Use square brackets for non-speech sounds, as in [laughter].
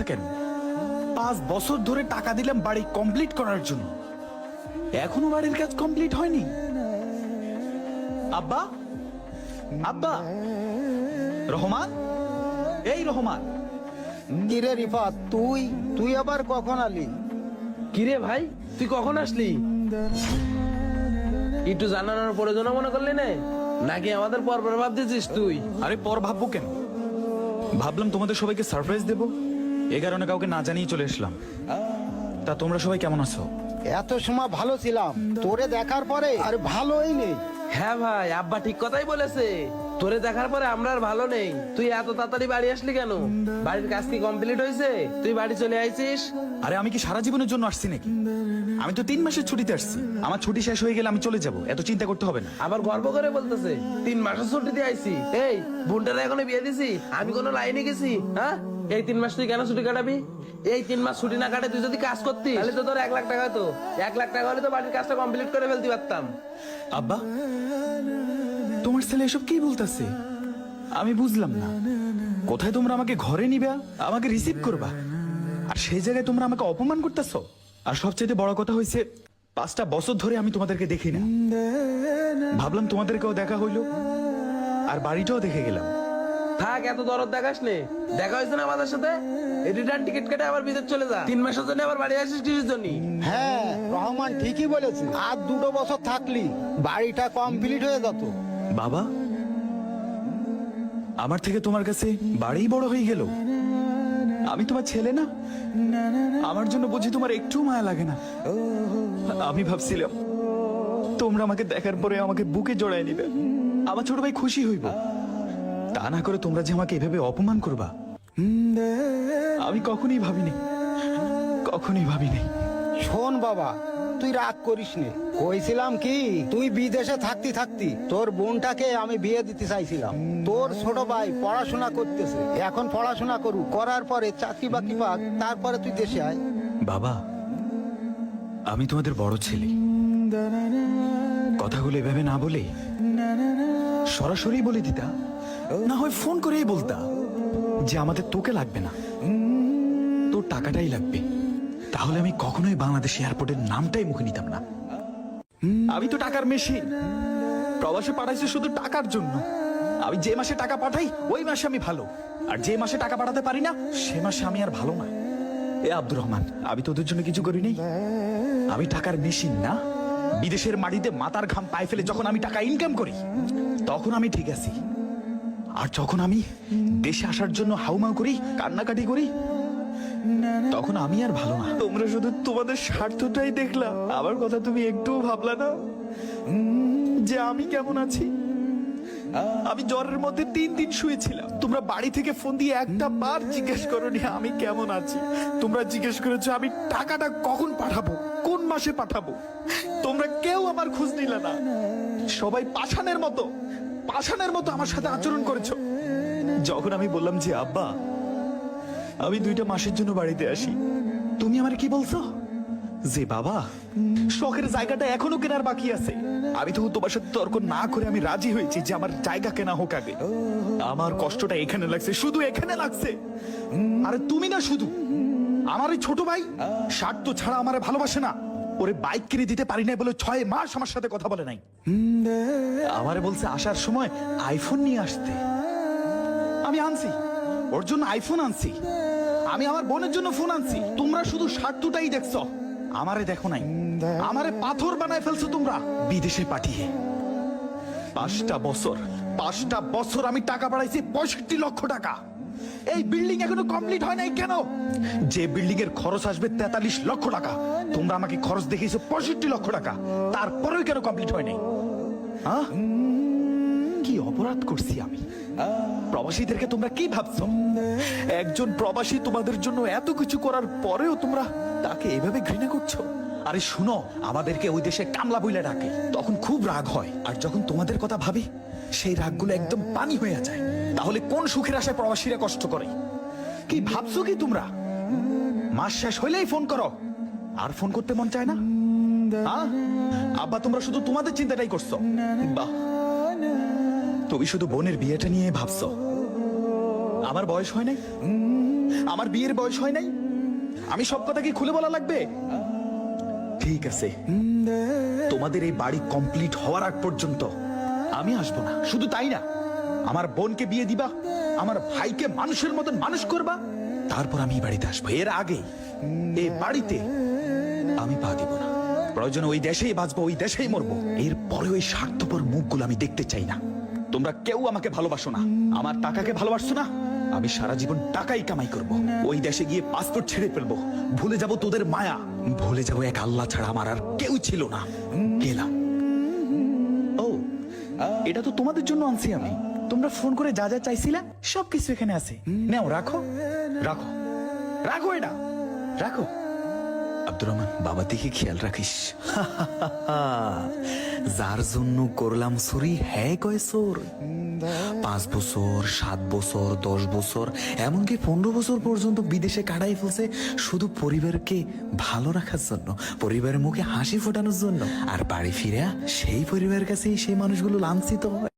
কথা কেন পাঁচ বছর ধরে টাকা দিলাম বাড়ি কমপ্লিট করার জন্য। এখনও বাড়ির কাজ কমপ্লিট হয়নি। আব্বা? আব্বা? রহমান? এই রহমান। কিরে রিফাত তুই? তুই আবার কখন আলি? কিরে ভাই তুই কখন আসলি? একটু জানানোর প্রয়োজন মনে করলি না? নাকি আমাদের পর পর ভাবতেছিস তুই? আরে পর ভাববো কেন? ভাবলাম তোমাদের সবাইকে সারপ্রাইজ দেব। এ কারণে কাউকে না জানিয়ে চলে এসলাম। তা তোমরা সবাই কেমন আছো? এত সময় ভালো ছিলাম। তোরে দেখার পরে আর ভালোই নেই। হ্যাঁ ভাই আব্বা ঠিক কথাই বলেছে। তোরে দেখার পরে আমরা আর ভালো নেই। তুই এত তাড়াতাড়ি বাড়ি আসলি কেন? বাড়ির কাজ কি কমপ্লিট হয়েছে? তুই বাড়ি চলে আইছিস? আরে আমি কি সারা জীবনের জন্য আসছি নাকি? আমি তো তিন মাসের ছুটিতে আসছি। আমার ছুটি শেষ হয়ে গেলে আমি চলে যাব। এত চিন্তা করতে হবে না। আবার গর্ব করে বলতেছে তিন মাসের ছুটি দিয়ে আইছি। এই বোনটারা এখনও বিয়ে দিছি? আমি কোনো লাইনে গেছি হ্যাঁ? এই তিন মাস তুই কেন ছুটি কাটাবি? এই তিন মাস ছুটি না কাটে তুই যদি কাজ করতি তাহলে তো তোর এক লাখ টাকা হতো। এক লাখ টাকা হলে তো বাড়ির কাজটা কমপ্লিট করে ফেলতে পারতাম। আব্বা তোমার ছেলে এসব কি বলতেছে? আমি বুঝলাম না। কোথায় তোমরা আমাকে ঘরে নিবা আমাকে রিসিভ করবা? আর সেই জায়গায় তোমরা আমাকে অপমান করতেছ? আর সবচেয়ে বড় কথা হয়েছে পাঁচটা বছর ধরে আমি তোমাদেরকে দেখি না। ভাবলাম তোমাদেরকেও দেখা হইল আর বাড়িটাও দেখে গেলাম। থাক এত দরদ দেখাস নে দেখা হয়েছে না আমাদের সাথে? রিটার্ন টিকিট কেটে আবার বিদেশ চলে যা। তিন মাসের জন্য আবার বাড়ি আসিস কিসের জন্য হ্যাঁ রহমান ঠিকই বলেছে। আর দুটো বছর থাকলি বাড়িটা কমপ্লিট হয়ে যেত। বাবা আমার থেকে তোমার কাছে বাড়িই বড় হয়ে গেল। আমি তোমার ছেলে না? আমার জন্য বুঝি তোমার একটু মায়া লাগে না? আমি ভাবছিলাম তোমরা আমাকে দেখার পরে আমাকে বুকে জড়ায় নিবে। আমার ছোট ভাই খুশি হইব। তা না করে তোমরা যে আমাকে এভাবে অপমান করবা। আমি কখনই ভাবিনি। কখনই ভাবিনি। শোন বাবা তুই রাগ করিস নে। কইছিলাম কি তুই বিদেশে থাকতি থাকতি তোর বোনটাকে আমি বিয়ে দিতে চাইছিলাম। তোর ছোট ভাই পড়াশোনা করতেছে। এখন পড়াশোনা করু করার পরে চাকরি বাকরি পাক তারপরে তুই দেশে আয়। বাবা আমি তোমাদের বড় ছেলে। কথাগুলো এভাবে না বলে সরাসরি বলে দিতা। না হয় ফোন করেই বলতা যে আমাদের তোকে লাগবে না। তোর টাকাটাই লাগবে। তাহলে আমি কখনোই বাংলাদেশ এয়ারপোর্টের নামটাই মুখে নিতাম না। আমি তো টাকার মেশিন। প্রবাসে পাঠাইছে শুধু টাকার জন্য। আমি যে মাসে টাকা পাঠাই, ওই মাসে আমি ভালো। আর যে মাসে টাকা পাঠাতে পারি না, সে মাসে আমি আর ভালো না। এ আব্দুর রহমান, আমি তোদের জন্য কিছু করি নাই। আমি টাকার মেশিন না। বিদেশের মাটিতে মাথার ঘাম পায়ে ফেলে যখন আমি টাকা ইনকাম করি, তখন আমি ঠিক আছি। আর যখন আমি দেশে আসার জন্য হাউমাউ করি, কান্নাকাটি করি, তখন আমি আর ভালো না। তোমরা শুধু তোমাদের স্বার্থটাই দেখলাম আমার কথা তুমি একটুও ভাবলা না? যে আমি কেমন আছি? আমি জ্বরের মধ্যে তিন দিন শুয়েছিলাম। তোমরা বাড়ি থেকে ফোন দিয়ে একটা বার জিজ্ঞেস করনি আমি কেমন আছি। তোমরা জিজ্ঞেস করেছ, আমি টাকাটা কখন পাঠাবো? কোন মাসে পাঠাবো? তোমরা কেউ আমার খোঁজ নিলে না। সবাই পাষাণের মতো। পাষাণের মতো আমার সাথে আচরণ করেছ। যখন আমি বললাম যে, আব্বা, আমি দুইটা মাসের জন্য বাড়িতে আসি, তুমি আমার কি বলছো? যে, বাবা, শখের জায়গাটা এখনও কেনার বাকি আছে। আমি তো তোমার সাথে তর্ক না করে আমি রাজি হয়েছি যে, আমার জায়গা কেনা হোক আগে। আমার কষ্টটা এখানে লাগছে, শুধু এখানে লাগছে। আরে তুমি না শুধু, আমার এই ছোট ভাই স্বার্থ ছাড়া আমার ভালোবাসে না। ওরে বাইক কিনে দিতে পারি নাই বলে ছয় মাস আমার সাথে কথা বলে নাই। আমারে বলছে আসার সময় আইফোন নিয়ে আসতে। আমি আনছি। ওর জন্য আইফোন আনছি। আমি আমার বোনের জন্য ফোন আনছি। তোমরা শুধু স্বার্থটাই দেখছ। আমারে দেখো নাই। আমারে পাথর বানায় ফেলছো তোমরা। বিদেশে পাঠিয়ে। পাঁচটা বছর পাঁচটা বছর আমি টাকা বাড়াইছি পঁয়ষট্টি লক্ষ টাকা। এই বিল্ডিং এখনও কমপ্লিট হয় নাই কেন? যে বিল্ডিং এর খরচ আসবে তেতাল্লিশ লক্ষ টাকা। তোমরা আমাকে খরচ দেখিয়েছো পঁয়ষট্টি লক্ষ টাকা। তারপরেও কেন কমপ্লিট হয় নাই? কি অপরাধ করছি আমি? প্রবাসীদেরকে তোমরা কি ভাবছ? একজন প্রবাসী তোমাদের জন্য এত কিছু করার পরেও তোমরা তাকে এভাবে ঘৃণা করছ? আরে শুনো, আমাদেরকে ওই দেশে কামলা বইলে ডাকে। তখন খুব রাগ হয়। আর যখন তোমাদের কথা ভাবি, সেই রাগগুলো একদম পানি হয়ে যায়। তাহলে কোন সুখের আশায় প্রবাসীরা কষ্ট করে? কি ভাবছ কি তোমরা? মাস শেষ হইলেই ফোন করো। আর ফোন করতে মন চায় না? আব্বা, তোমরা শুধু তোমাদের চিন্তাটাই করছ। বাহ। তুমি শুধু বোনের বিয়েটা নিয়ে ভাবছ। আমার বয়স হয় নাই? আমার বিয়ের বয়স হয় নাই? আমি সব কথা কি খুলে বলা লাগবে? ঠিক আছে। তোমাদের এই বাড়ি কমপ্লিট হওয়ার আগ পর্যন্ত আমি আসব না। শুধু তাই না, আমার বোনকে বিয়ে দিবা, আমার ভাইকে মানুষের মতন মানুষ করবা, তারপর আমি বাড়িতে আসব। এর আগে এই বাড়িতে আমি পা দিব না। প্রয়োজন ওই দেশেই বাঁচবো, ওই দেশেই মরবো। এরপরে ওই স্বার্থপর মুখগুলো আমি দেখতে চাই না। তোমরা কেউ আমাকে ভালোবাসো না, আমার টাকাকে ভালোবাসছো না, আমি সারা জীবন টাকাই কামাই করব। ওই দেশে গিয়ে পাসপোর্ট ছেড়ে ফেলব। ভুলে যাব তোদের মায়া। ভুলে যাব এক আল্লাহ ছাড়া আমার আর কেউ ছিল না। গেলাম। ও, এটা তো তোমাদের জন্য আনছি আমি। তোমরা ফোন করে যা যা চাইছিলা, সবকিছু এখানে আছে। নাও, রাখো। রাখো। রাখো এটা। রাখো। আব্দুর রহমান, বাবা দিকে খেয়াল রাখিস। [laughs] যার জন্য করলাম চুরি হ্যাঁ কয় চোর? পাঁচ বছর, সাত বছর, দশ বছর, এমনকি পনেরো বছর পর্যন্ত বিদেশে কাটাই ফেলছে শুধু পরিবারকে ভালো রাখার জন্য, পরিবারের মুখে হাসি ফোটানোর জন্য। আর বাড়ি ফিরে সেই পরিবারের কাছেই সেই মানুষগুলো লাঞ্ছিত হয়।